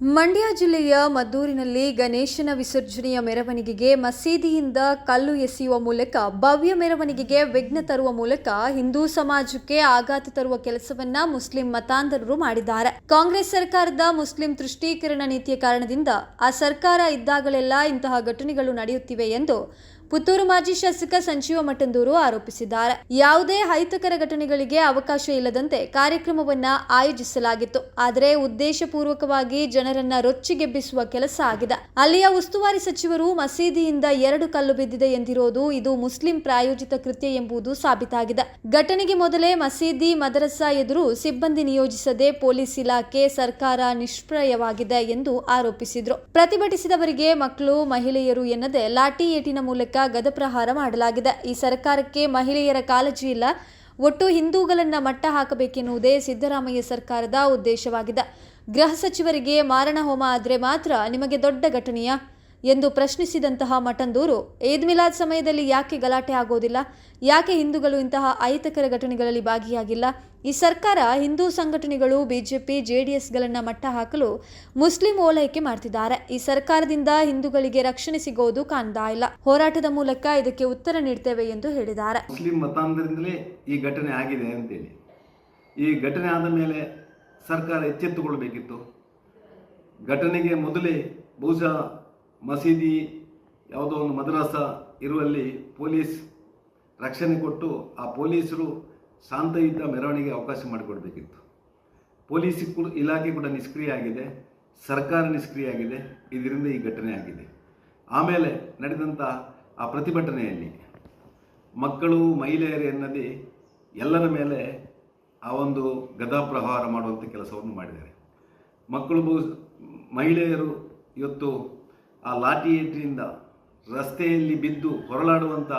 ಮಂಡ್ಯ ಜಿಲ್ಲೆಯ ಮದ್ದೂರಿನಲ್ಲಿ ಗಣೇಶನ ವಿಸರ್ಜನೆಯ ಮೆರವಣಿಗೆಗೆ ಮಸೀದಿಯಿಂದ ಕಲ್ಲು ಎಸೆಯುವ ಮೂಲಕ, ಭವ್ಯ ಮೆರವಣಿಗೆಗೆ ವಿಘ್ನ ತರುವ ಮೂಲಕ ಹಿಂದೂ ಸಮಾಜಕ್ಕೆ ಆಘಾತ ತರುವ ಕೆಲಸವನ್ನ ಮುಸ್ಲಿಂ ಮತಾಂಧರರು ಮಾಡಿದ್ದಾರೆ. ಕಾಂಗ್ರೆಸ್ ಸರ್ಕಾರದ ಮುಸ್ಲಿಂ ತುಷ್ಟೀಕರಣ ನೀತಿಯ ಕಾರಣದಿಂದ ಆ ಸರ್ಕಾರ ಇದ್ದಾಗಲೆಲ್ಲ ಇಂತಹ ಘಟನೆಗಳು ನಡೆಯುತ್ತಿವೆ ಎಂದು ಪುತ್ತೂರು ಮಾಜಿ ಶಾಸಕ ಸಂಜೀವ ಮಠಂದೂರು ಆರೋಪಿಸಿದ್ದಾರೆ. ಯಾವುದೇ ಅಹಿತಕರ ಘಟನೆಗಳಿಗೆ ಅವಕಾಶ ಇಲ್ಲದಂತೆ ಕಾರ್ಯಕ್ರಮವನ್ನ ಆಯೋಜಿಸಲಾಗಿತ್ತು. ಆದರೆ ಉದ್ದೇಶಪೂರ್ವಕವಾಗಿ ಜನರನ್ನ ರೊಚ್ಚಿಗೆಬ್ಬಿಸುವ ಕೆಲಸ ಆಗಿದೆ. ಅಲ್ಲಿಯ ಉಸ್ತುವಾರಿ ಸಚಿವರು ಮಸೀದಿಯಿಂದ ಎರಡು ಕಲ್ಲು ಬಿದ್ದಿದೆ ಎಂದಿರೋದು ಇದು ಮುಸ್ಲಿಂ ಪ್ರಾಯೋಜಿತ ಕೃತ್ಯ ಎಂಬುದು ಸಾಬೀತಾಗಿದೆ. ಘಟನೆಗೆ ಮೊದಲೇ ಮಸೀದಿ ಮದರಸಾ ಎದುರು ಸಿಬ್ಬಂದಿ ನಿಯೋಜಿಸದೆ ಪೊಲೀಸ್ ಇಲಾಖೆ ಸರ್ಕಾರ ನಿಷ್ಪ್ರಯವಾಗಿದೆ ಎಂದು ಆರೋಪಿಸಿದ್ರು. ಪ್ರತಿಭಟಿಸಿದವರಿಗೆ ಮಕ್ಕಳು, ಮಹಿಳೆಯರು ಎನ್ನದೆ ಲಾಠಿ ಏಟಿನ ಮೂಲಕ ಗದಪ್ರಹಾರ ಮಾಡಲಾಗಿದೆ. ಈ ಸರ್ಕಾರಕ್ಕೆ ಮಹಿಳೆಯರ ಕಾಳಜಿ ಇಲ್ಲ. ಒಟ್ಟು ಹಿಂದೂಗಳನ್ನ ಮಟ್ಟ ಹಾಕಬೇಕೆನ್ನುವುದೇ ಸಿದ್ದರಾಮಯ್ಯ ಸರ್ಕಾರದ ಉದ್ದೇಶವಾಗಿದೆ. ಗೃಹ ಸಚಿವರಿಗೆ ಮಾರಣ ಹೋಮ ಆದರೆ ಮಾತ್ರ ನಿಮಗೆ ದೊಡ್ಡ ಘಟನೆಯ? ಎಂದು ಪ್ರಶ್ನಿಸಿದಂತಹ ಮಠಂದೂರು, ಈದ್ ಮಿಲಾದ್ ಸಮಯದಲ್ಲಿ ಯಾಕೆ ಗಲಾಟೆ ಆಗೋದಿಲ್ಲ? ಯಾಕೆ ಹಿಂದೂಗಳು ಇಂತಹ ಅಹಿತಕರ ಘಟನೆಗಳಲ್ಲಿ ಭಾಗಿಯಾಗಿಲ್ಲ? ಈ ಸರ್ಕಾರ ಹಿಂದೂ ಸಂಘಟನೆಗಳು, ಬಿಜೆಪಿ ಎಸ್ಗಳನ್ನು ಮಟ್ಟ ಹಾಕಲು ಮುಸ್ಲಿಂ ಓಲೈಕೆ ಮಾಡ್ತಿದ್ದಾರೆ. ಈ ಸರ್ಕಾರದಿಂದ ಹಿಂದೂಗಳಿಗೆ ರಕ್ಷಣೆ ಸಿಗೋದು ಕಾಣ್ತಾ ಇಲ್ಲ. ಹೋರಾಟದ ಮೂಲಕ ಇದಕ್ಕೆ ಉತ್ತರ ನೀಡ್ತೇವೆ ಎಂದು ಹೇಳಿದ್ದಾರೆ. ಮುಸ್ಲಿಂ ಮತಾಂಧರಿಂದಲೇ ಈ ಘಟನೆ ಆಗಿದೆ ಅಂತೇಳಿ. ಈ ಘಟನೆ ಆದ ಮೇಲೆ ಸರ್ಕಾರ ಎಚ್ಚೆತ್ತುಕೊಳ್ಬೇಕಿತ್ತು. ಘಟನೆಗೆ ಮೊದಲೇ ಬಹುಶಃ ಮಸೀದಿ ಯಾವುದೋ ಒಂದು ಮದ್ರಾಸ ಇರುವಲ್ಲಿ ಪೊಲೀಸ್ ರಕ್ಷಣೆ ಕೊಟ್ಟು ಆ ಪೊಲೀಸರು ಶಾಂತಯುತ ಮೆರವಣಿಗೆ ಅವಕಾಶ ಮಾಡಿಕೊಡ್ಬೇಕಿತ್ತು. ಪೊಲೀಸ್ ಕೂಡ ಇಲಾಖೆ ಕೂಡ ನಿಷ್ಕ್ರಿಯ ಆಗಿದೆ. ಸರ್ಕಾರ ನಿಷ್ಕ್ರಿಯ ಆಗಿದೆ. ಇದರಿಂದ ಈ ಘಟನೆ ಆಗಿದೆ. ಆಮೇಲೆ ನಡೆದಂಥ ಆ ಪ್ರತಿಭಟನೆಯಲ್ಲಿ ಮಕ್ಕಳು, ಮಹಿಳೆಯರು ಎನ್ನದೇ ಎಲ್ಲರ ಮೇಲೆ ಆ ಒಂದು ಗದಾ ಪ್ರಹಾರ ಮಾಡುವಂಥ ಕೆಲಸವನ್ನು ಮಾಡಿದ್ದಾರೆ. ಮಕ್ಕಳು ಮಹಿಳೆಯರು ಇವತ್ತು ಆ ಲಾಠಿ ಏಟಿನಿಂದ ರಸ್ತೆಯಲ್ಲಿ ಬಿದ್ದು ಹೊರಳಾಡುವಂಥ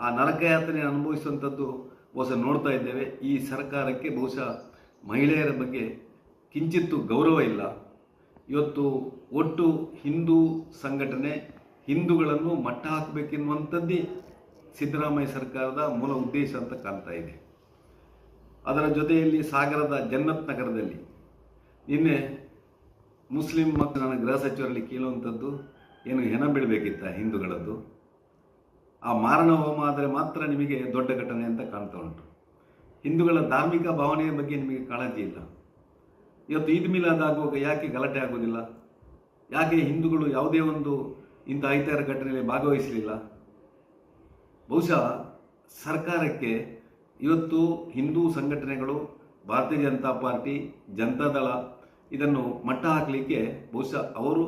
ಆ ನರಕಯಾತನೆ ಅನುಭವಿಸುವಂಥದ್ದು ಬಹುಶಃ ನೋಡ್ತಾ ಇದ್ದೇವೆ. ಈ ಸರ್ಕಾರಕ್ಕೆ ಬಹುಶಃ ಮಹಿಳೆಯರ ಬಗ್ಗೆ ಕಿಂಚಿತ್ತು ಗೌರವ ಇಲ್ಲ. ಇವತ್ತು ಒಟ್ಟು ಹಿಂದೂ ಸಂಘಟನೆ ಹಿಂದೂಗಳನ್ನು ಮಟ್ಟ ಹಾಕಬೇಕೆನ್ನುವಂಥದ್ದೇ ಸಿದ್ದರಾಮಯ್ಯ ಸರ್ಕಾರದ ಮೂಲ ಉದ್ದೇಶ ಅಂತ ಕಾಣ್ತಾ ಇದೆ. ಅದರ ಜೊತೆಯಲ್ಲಿ ಸಾಗರದ ಜನ್ನತ್ ನಗರದಲ್ಲಿ ನಿನ್ನೆ ಮುಸ್ಲಿಂ ಮತ್ತು ನನ್ನ ಗೃಹ ಸಚಿವರಲ್ಲಿ ಕೇಳುವಂಥದ್ದು ಏನು ಹೆಣ ಬೀಳಬೇಕಿತ್ತ ಹಿಂದೂಗಳದ್ದು? ಆ ಮಾರಣ ಹೋಮ ಆದರೆ ಮಾತ್ರ ನಿಮಗೆ ದೊಡ್ಡ ಘಟನೆ ಅಂತ ಕಾಣ್ತಾ ಉಂಟು. ಹಿಂದೂಗಳ ಧಾರ್ಮಿಕ ಭಾವನೆಯ ಬಗ್ಗೆ ನಿಮಗೆ ಕಾಳಜಿ ಇಲ್ಲ. ಇವತ್ತು ಈದ್ ಮಿಲಾದ್ ಆಗುವಾಗ ಯಾಕೆ ಗಲಾಟೆ ಆಗೋದಿಲ್ಲ ಯಾಕೆ ಹಿಂದೂಗಳು ಯಾವುದೇ ಒಂದು ಇಂಥ ಐತಾರ ಘಟನೆಯಲ್ಲಿ ಭಾಗವಹಿಸಲಿಲ್ಲ? ಬಹುಶಃ ಸರ್ಕಾರಕ್ಕೆ ಇವತ್ತು ಹಿಂದೂ ಸಂಘಟನೆಗಳು, ಭಾರತೀಯ ಜನತಾ ಪಾರ್ಟಿ, ಜನತಾದಳ ಇದನ್ನು ಮಟ್ಟ ಹಾಕಲಿಕ್ಕೆ ಬಹುಶಃ ಅವರು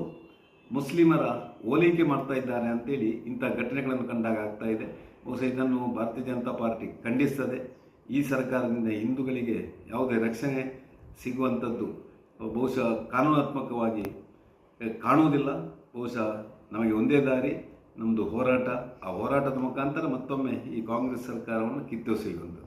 ಮುಸ್ಲಿಮರ ಓಲೈಕೆ ಮಾಡ್ತಾ ಇದ್ದಾರೆ ಅಂತೇಳಿ ಇಂಥ ಘಟನೆಗಳನ್ನು ಕಂಡಾಗ ಆಗ್ತಾ ಇದೆ. ಬಹುಶಃ ಇದನ್ನು ಭಾರತೀಯ ಜನತಾ ಪಾರ್ಟಿ ಖಂಡಿಸ್ತದೆ. ಈ ಸರ್ಕಾರದಿಂದ ಹಿಂದೂಗಳಿಗೆ ಯಾವುದೇ ರಕ್ಷಣೆ ಸಿಗುವಂಥದ್ದು ಬಹುಶಃ ಕಾನೂನಾತ್ಮಕವಾಗಿ ಕಾಣುವುದಿಲ್ಲ. ಬಹುಶಃ ನಮಗೆ ಒಂದೇ ದಾರಿ, ನಮ್ಮದು ಹೋರಾಟ. ಆ ಹೋರಾಟದ ಮುಖಾಂತರ ಮತ್ತೊಮ್ಮೆ ಈ ಕಾಂಗ್ರೆಸ್ ಸರ್ಕಾರವನ್ನು ಕಿತ್ತೊಸೆಯುವಂಥದ್ದು